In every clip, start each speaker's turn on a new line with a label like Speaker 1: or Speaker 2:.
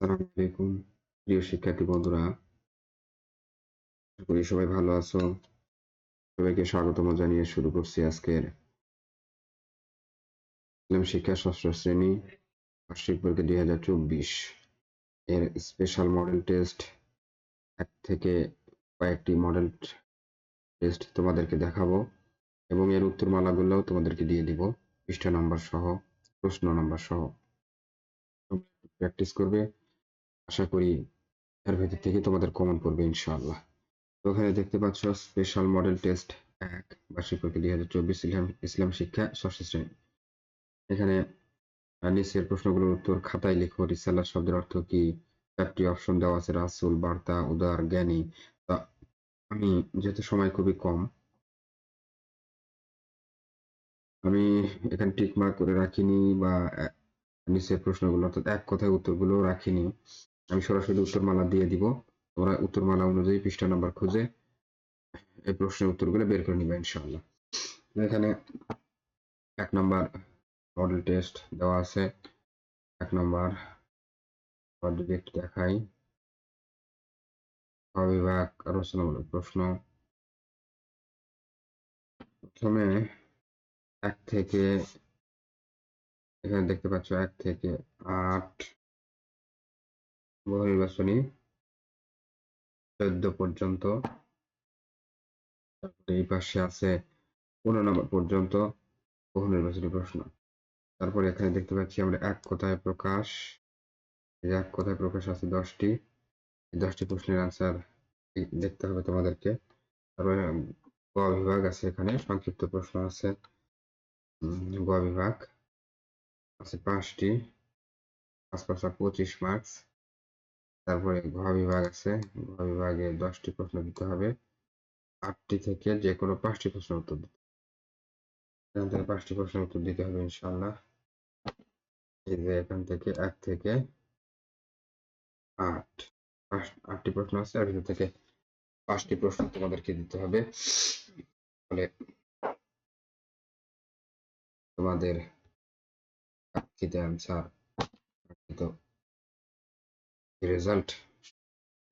Speaker 1: আলাইকুম। প্রিয় শিক্ষার্থী বন্ধুরা করি সবাই ভালো আছো। সবাইকে স্বাগতম জানিয়ে শুরু করছি আজকের শিক্ষা ষষ্ঠ শ্রেণি, বার্ষিক পরীক্ষা দুই হাজার চব্বিশ। এর স্পেশাল মডেল টেস্ট এক থেকে কয়েকটি মডেল টেস্ট তোমাদেরকে দেখাবো এবং এর উত্তরমালাগুলোও তোমাদেরকে দিয়ে দিব। পৃষ্ঠা নাম্বার সহ, প্রশ্ন নম্বর সহ। প্র্যাকটিস করবে। আশা করি এর ভেতর থেকে তোমাদের কমন পড়বে ইনশাআল্লাহ। তো ওখানে দেখতে পাচ্ছ স্পেশাল মডেল টেস্ট এক, বার্ষিক পরীক্ষা দুই হাজার চব্বিশ ইসলাম ইসলাম শিক্ষা ষষ্ঠ শ্রেণি। এখানে নিচের প্রশ্নগুলোর উত্তর খাতায় লিখো, রিসালার শব্দের অর্থ কি? চারটি অপশন দেওয়া আছে, রাসুল, বার্তা, উদার, জ্ঞানী। তা আমি যেহেতু সময় খুবই কম, আমি এখানে টিক মার্ক করে রাখিনি বা নিচের প্রশ্নগুলো অর্থাৎ এক কথায় উত্তরগুলো রাখিনি। আমি সরাসরি উত্তরমালা দিয়ে দিব। তোমরা উত্তরমালা অনুযায়ী পৃষ্ঠা নাম্বার খুঁজে এই প্রশ্নের উত্তরগুলো বের করে নিবে ইনশাআল্লাহ। এখানে এক নাম্বার মডেল টেস্ট দেওয়া আছে। এক নাম্বার যদি দেখাই। বিভাগ রচনামূলক প্রশ্ন। প্রথমে এক থেকে, এখানে দেখতে পাচ্ছ এক থেকে আট বহু নির্বাচনী চোদ্দ পর্যন্ত। এই পাশে আছে পনেরো নম্বর পর্যন্ত বহু নির্বাচনী প্রশ্ন। তারপরে এখানে দেখতে পাচ্ছি আমরা এক কথায় প্রকাশ। এক কথায় প্রকাশ আছে দশটি। দশটি প্রশ্নের আনসার দেখতে হবে তোমাদেরকে। তারপরে গ বিভাগ আছে এখানে, সংক্ষিপ্ত প্রশ্ন আছে। গ বিভাগ আছে পাঁচটি। পাঁচ পাঁচটা পঁচিশ মার্কস তারপরে ঘ বিভাগ আছে। ঘ বিভাগে দশটি প্রশ্ন দিতে হবে। আটটি থেকে যে কোনো পাঁচটি প্রশ্ন উত্তর দিতে এখান থেকে পাঁচটি প্রশ্ন উত্তর দিতে হবে ইনশাল্লাহ এই যে এখান থেকে এক থেকে আট। আটটি প্রশ্ন আছে আর এখান থেকে পাঁচটি প্রশ্ন তোমাদেরকে দিতে হবে। ফলে তোমাদের কাঙ্ক্ষিত অ্যান্সার কাঙ্ক্ষিত রেজাল্ট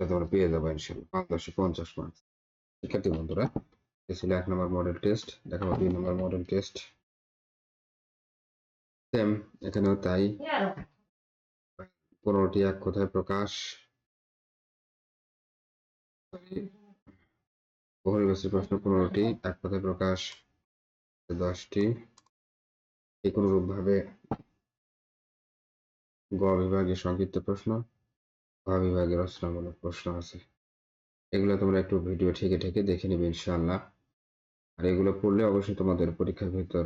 Speaker 1: তোমরা পেয়ে যাবে ইনশাল্লাহ। পাঁচ দশে পঞ্চাশ মার্কস শিক্ষার্থী বন্ধুরা, এ ছিল এক নম্বর মডেল টেস্ট দেখাবো দুই নম্বর মডেল টেস্ট সেম এখানেও তাই। পনেরোটি এক কথায় প্রকাশ। বহু নির্বাচনী প্রশ্ন পনেরোটি, এক কথায় প্রকাশ দশটি। যে কোনো ভাবে গ সংক্ষিপ্ত প্রশ্ন। ঘ বিভাগে রচনামূলক প্রশ্ন আছে। এগুলো তোমরা একটু ভিডিও ঠেকে ঠেকে দেখে নিবে ইনশাআল্লাহ। আর এগুলো পড়লে অবশ্যই তোমাদের পরীক্ষার ভিতর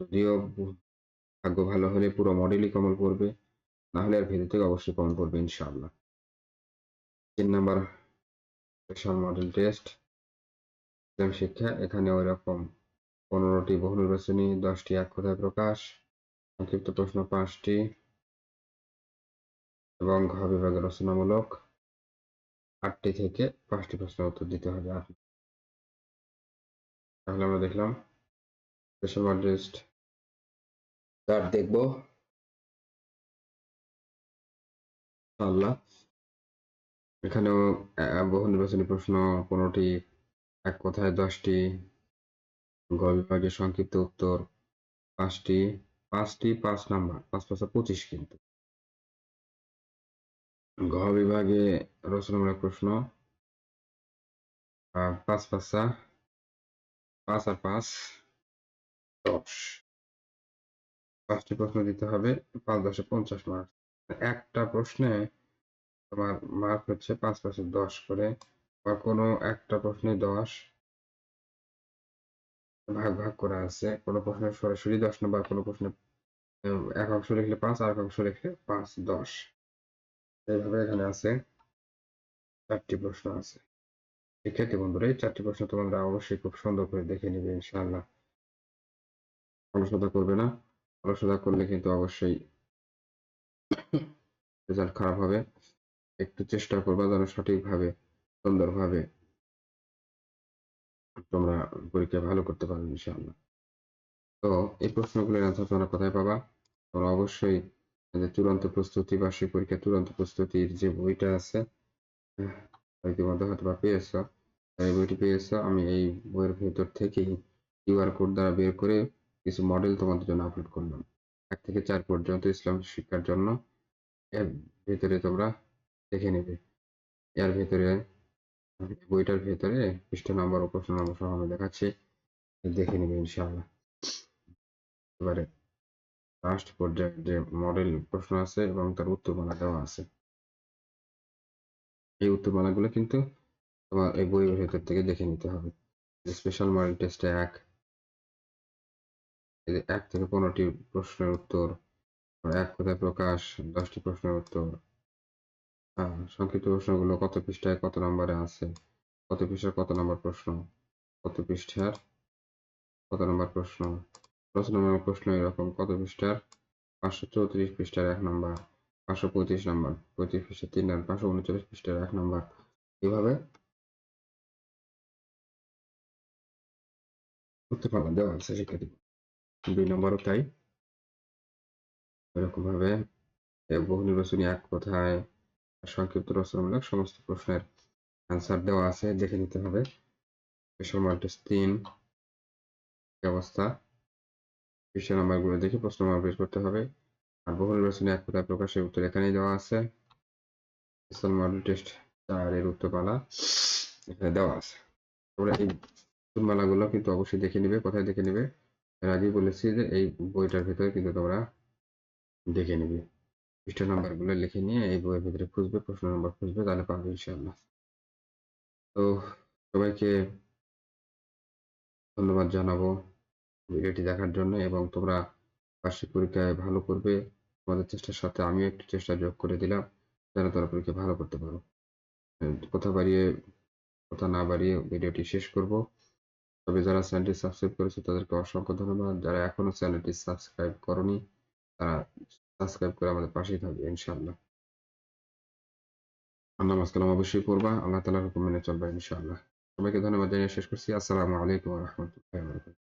Speaker 1: যদিও ভাগ্য ভালো হলে পুরো মডেলই কমন পড়বে, না হলে আর ভিতর থেকে অবশ্যই কমন পড়বে ইনশাআল্লাহ। তিন নাম্বার স্পেশাল মডেল টেস্ট ইসলাম শিক্ষা, এখানে ওই রকম পনেরোটি বহু নির্বাচনী দশটি এক কথায় প্রকাশ, সংক্ষিপ্ত প্রশ্ন পাঁচটি। এবং ঘ বিভাগের রচনামূলক আটটি থেকে পাঁচটি প্রশ্ন উত্তর দিতে হবে তাহলে আমরা দেখলাম স্পেশাল চার দেখব। আল্লাহ এখানেও বহু নির্বাচনী প্রশ্ন, পনেরোটি, এক কথায় দশটি, গ বিভাগে সংক্ষিপ্ত উত্তর পাঁচটি পাঁচটি, পাঁচ নাম্বার, পাঁচ পাঁচটা পঁচিশ কিন্তু। ঘ বিভাগে রচনামূলক প্রশ্ন। পাঁচ পাঁচটা পাঁচ আর পাঁচ, দশ। পাঁচটি প্রশ্ন দিতে হবে, পাঁচ দশে পঞ্চাশ মার্ক একটা প্রশ্নে তোমার মার্ক হচ্ছে পাঁচ পাঁচে দশ করে, বা কোনো একটা প্রশ্নে দশ ভাগ ভাগ করা আছে। কোনো প্রশ্নে সরাসরি দশ নম্বর কোনো প্রশ্নে এক অংশ লিখলে পাঁচ আর এক অংশ লিখলে পাঁচ, দশ। এইভাবে এখানে আছে চারটি প্রশ্ন আছে। শিক্ষার্থী বন্ধুরা, এই চারটি প্রশ্ন তোমরা অবশ্যই খুব সুন্দর করে দেখে নিবে, ইনশাআল্লাহ। অলসতা করবে না। অলসতা করলে কিন্তু অবশ্যই রেজাল্ট খারাপ হবে। একটু চেষ্টা করবা যেন সঠিকভাবে, সুন্দরভাবে তোমরা পরীক্ষা ভালো করতে পারবে ইনশাআল্লাহ। তো এই প্রশ্নগুলোর অ্যান্সার তোমরা কোথায় পাবা? তোমরা অবশ্যই যে চূড়ান্ত প্রস্তুতি বার্ষিক পরীক্ষা চূড়ান্ত প্রস্তুতির যে বইটা আছে ইতিমধ্যে হয়তো বা পেয়েছ। এই বইটি পেয়েছ, আমি এই বইয়ের ভেতর থেকেই কিউআর কোড দ্বারা বের করে কিছু মডেল তোমাদের জন্য আপলোড করলাম। এক থেকে চার পর্যন্ত ইসলাম শিক্ষার জন্য এর ভেতরে তোমরা দেখে নেবে। এর ভেতরে বইটার ভেতরে পৃষ্ঠা নাম্বার ও প্রশ্ন নম্বর সহ আমি দেখাচ্ছি, দেখে নেবে ইনশাআল্লাহ। এবারে লাস্ট পর্যায়ে যে মডেল প্রশ্ন আছে এবং তার উত্তরমালা দেওয়া আছে। এই উত্তরমালাগুলো কিন্তু তোমার এই বইয়ের ভেতর থেকে দেখে নিতে হবে। স্পেশাল মডেল টেস্টে এক এক থেকে পনেরোটি প্রশ্নের উত্তর এক কথায় প্রকাশ, দশটি প্রশ্নের উত্তর সংক্ষিপ্ত প্রশ্নগুলো কত পৃষ্ঠায় কত নম্বরে আছে, কত পৃষ্ঠার কত নম্বর প্রশ্ন, কত পৃষ্ঠার কত নম্বর প্রশ্ন দশ নম্বর প্রশ্ন এরকম কত পৃষ্ঠার পাঁচশো চৌত্রিশ পৃষ্ঠার এক নম্বর পাঁচশো পঁয়ত্রিশ নম্বর পঁয়ত্রিশ পৃষ্ঠার তিন নম্বর পাঁচশো উনচল্লিশ পৃষ্ঠার এক নম্বর এভাবে উত্তরমালা দেওয়া আছে শিক্ষার্থী দুই নম্বরও তাই এরকম ভাবে বহু নির্বাচনী এক কথায় সংক্ষিপ্ত রচনামূলক সমস্ত প্রশ্নের অ্যান্সার দেওয়া আছে দেখে নিতে হবে টেস্ট তিন অবস্থা পৃষ্ঠা নাম্বারগুলো দেখে প্রশ্ন নাম্বার বের করতে হবে। আর বহু নির্বাচনী এক কথায় প্রকাশের উত্তর এখানেই দেওয়া আছে। স্পেশাল মডেল টেস্ট চার এর উত্তরমালা এখানে দেওয়া আছে। তোমরা এই উত্তরমালাগুলো কিন্তু অবশ্যই দেখে নিবে, কোথায় দেখে নিবে? এর আগেই বলেছি যে এই বইটার ভিতরে কিন্তু তোমরা দেখে নিবে। পৃষ্ঠা নাম্বারগুলো লিখে নিয়ে এই বইয়ের ভিতরে খুঁজবে, প্রশ্ন নাম্বার খুঁজবে, তাহলে পাবে ইনশাআল্লাহ। তো সবাইকে ধন্যবাদ জানাব। ভিডিওটি দেখার জন্য এবং তোমরা বার্ষিক পরীক্ষায় ভালো করবে। তোমাদের চেষ্টার সাথে আমিও একটু চেষ্টা যোগ করে দিলাম, যেন তোমরা পরীক্ষা ভালো করতে পারো। কথা বাড়িয়ে, কথা না বাড়িয়ে ভিডিওটি শেষ করব। তবে যারা চ্যানেলটি সাবস্ক্রাইব করেছে, তাদেরকে অসংখ্য ধন্যবাদ। যারা এখনও চ্যানেলটি সাবস্ক্রাইব করনি, তারা সাবস্ক্রাইব করে আমাদের পাশেই থাকবে, ইনশাআল্লাহ। আল্লাহ কালাম অবশ্যই পড়বা আল্লাহ তালার হুকুম মেনে চলবা, ইনশাআল্লাহ। সবাইকে ধন্যবাদ জানিয়ে শেষ করছি। আসসালামু আলাইকুম রহমতুল্লাহ